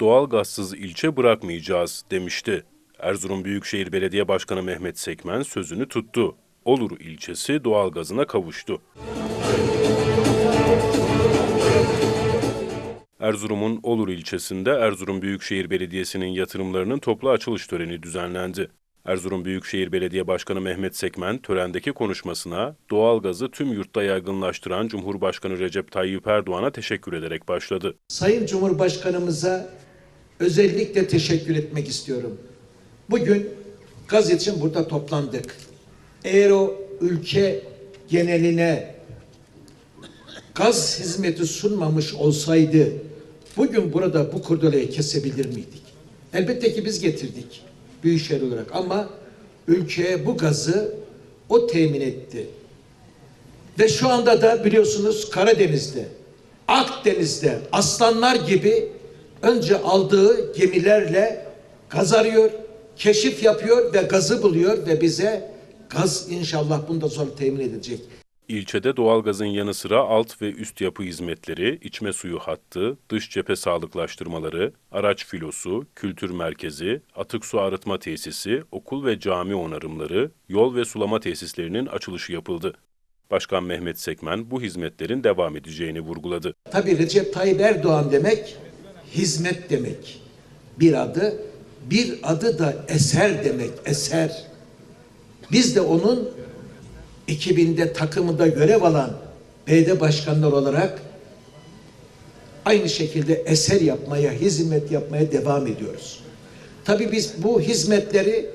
Doğalgazsız ilçe bırakmayacağız demişti. Erzurum Büyükşehir Belediye Başkanı Mehmet Sekmen sözünü tuttu. Olur ilçesi doğalgazına kavuştu. Erzurum'un Olur ilçesinde Erzurum Büyükşehir Belediyesi'nin yatırımlarının toplu açılış töreni düzenlendi. Erzurum Büyükşehir Belediye Başkanı Mehmet Sekmen törendeki konuşmasına doğalgazı tüm yurtta yaygınlaştıran Cumhurbaşkanı Recep Tayyip Erdoğan'a teşekkür ederek başladı. Sayın Cumhurbaşkanımıza özellikle teşekkür etmek istiyorum. Bugün gaz için burada toplandık. Eğer o ülke geneline gaz hizmeti sunmamış olsaydı bugün burada bu kurdelayı kesebilir miydik? Elbette ki biz getirdik Büyükşehir olarak ama ülkeye bu gazı o temin etti. Ve şu anda da biliyorsunuz Karadeniz'de, Akdeniz'de aslanlar gibi önce aldığı gemilerle gaz arıyor, keşif yapıyor ve gazı buluyor ve bize gaz inşallah bundan sonra temin edilecek. İlçede doğalgazın yanı sıra alt ve üst yapı hizmetleri, içme suyu hattı, dış cephe sağlıklaştırmaları, araç filosu, kültür merkezi, atık su arıtma tesisi, okul ve cami onarımları, yol ve sulama tesislerinin açılışı yapıldı. Başkan Mehmet Sekmen bu hizmetlerin devam edeceğini vurguladı. Tabii Recep Tayyip Erdoğan demek hizmet demek. Bir adı, bir adı da eser demek, eser. Biz de onun 2000'de takımında görev alan BD başkanlar olarak aynı şekilde eser yapmaya, hizmet yapmaya devam ediyoruz. Tabii biz bu hizmetleri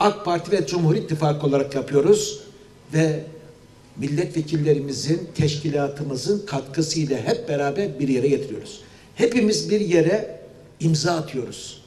AK Parti ve Cumhur İttifakı olarak yapıyoruz ve milletvekillerimizin, teşkilatımızın katkısıyla hep beraber bir yere getiriyoruz. Hepimiz bir yere imza atıyoruz.